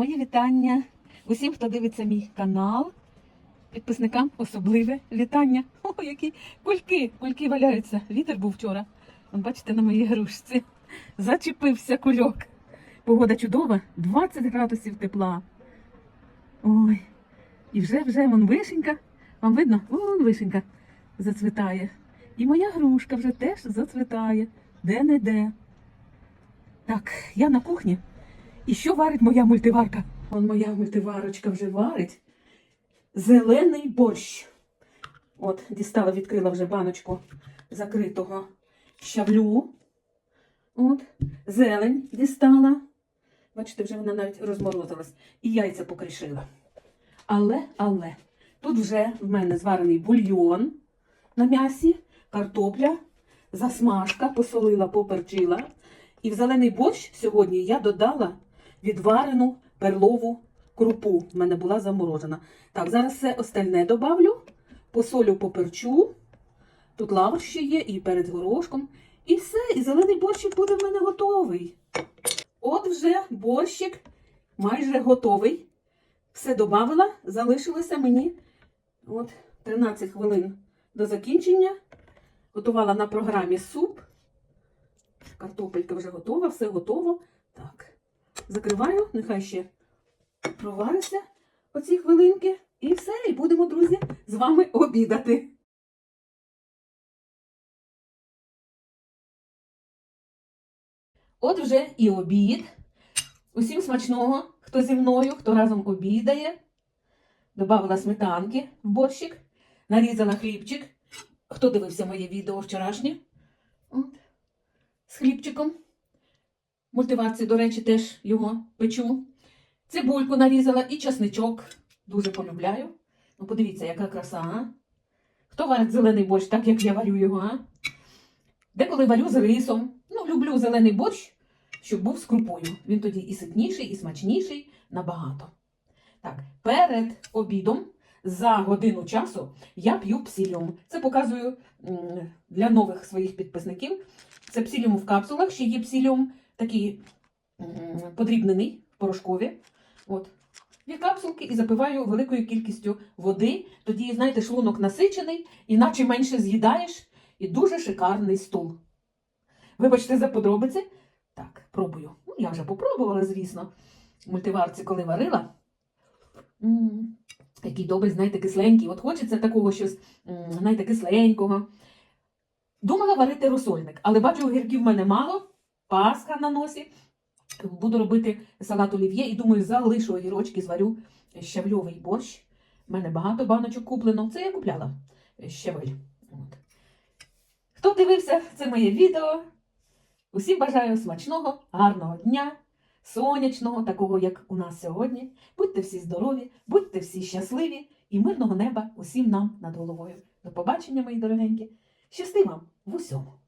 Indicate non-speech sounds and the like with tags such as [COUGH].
Мої вітання усім, хто дивиться мій канал. Підписникам особливе вітання. [LAUGHS] О, які кульки! Кульки валяються. Вітер був вчора. Вон, бачите, на моїй грушці. Зачепився кульок. Погода чудова, 20 градусів тепла. Ой. І вже вже вон вишенька. Вам видно? Вон вишенька зацвітає. І моя грушка вже теж зацвітає. Де-не-де. Так, я на кухні. І що варить моя мультиварка? Вон моя мультиварочка вже варить. Зелений борщ. От, дістала, відкрила вже баночку закритого щавлю. От, зелень дістала. Бачите, вже вона навіть розморозилась. І яйця покришила. Але, але, тут вже в мене зварений бульйон на м'ясі, картопля, засмажка, посолила, поперчила. І в зелений борщ сьогодні я додала відварену перлову крупу. В мене була заморожена. Так, зараз все остальне добавлю, посолю, поперчу. Тут лавр ще є, і перед горошком. І все, і зелений борщик буде в мене готовий. От вже борщик майже готовий. Все додавила, залишилося мені от 13 хвилин до закінчення. Готувала на програмі суп. Картопелька вже готова, все готово. Так, закриваю, нехай ще провариться оці хвилинки. І все, і будемо, друзі, з вами обідати. От вже і обід. Усім смачного, хто зі мною, хто разом обідає. Добавила сметанки в борщик, нарізала хлібчик. Хто дивився моє відео вчорашнє? От. З хлібчиком. Мультиварці, до речі, теж його печу. Цибульку нарізала і часничок. Дуже полюбляю. Ну, подивіться, яка краса, а? Хто варить зелений борщ, так як я варю його, а? Деколи варю з рисом. Ну, люблю зелений борщ, щоб був з крупою. Він тоді і ситніший, і смачніший набагато. Так, перед обідом за годину часу я п'ю псиліум. Це показую для нових своїх підписників. Це псиліум в капсулах, ще є псиліум такий м, подрібнений порошкові. От. Дві капсулки і запиваю великою кількістю води. Тоді, знаєте, шлунок насичений, іначе менше з'їдаєш, і дуже шикарний стул. Вибачте за подробиці. Так, пробую. Ну, я вже попробувала, звісно. Мультиварці, коли варила. М, Який добрий, знаєте, кисленький. От хочеться такого щось, м, знаєте, кисленького. Думала варити розсольник, але бачу, огірків в мене мало, пасха на носі. Буду робити салат олів'є і думаю, залишу огірочки, зварю щавльовий борщ. У мене багато баночок куплено. Це я купляла щавель. От. Хто дивився це моє відео? Усім бажаю смачного, гарного дня, сонячного, такого, як у нас сьогодні. Будьте всі здорові, будьте всі щасливі і мирного неба усім нам над головою. До побачення, мої дорогенькі. Щасти вам в усьому!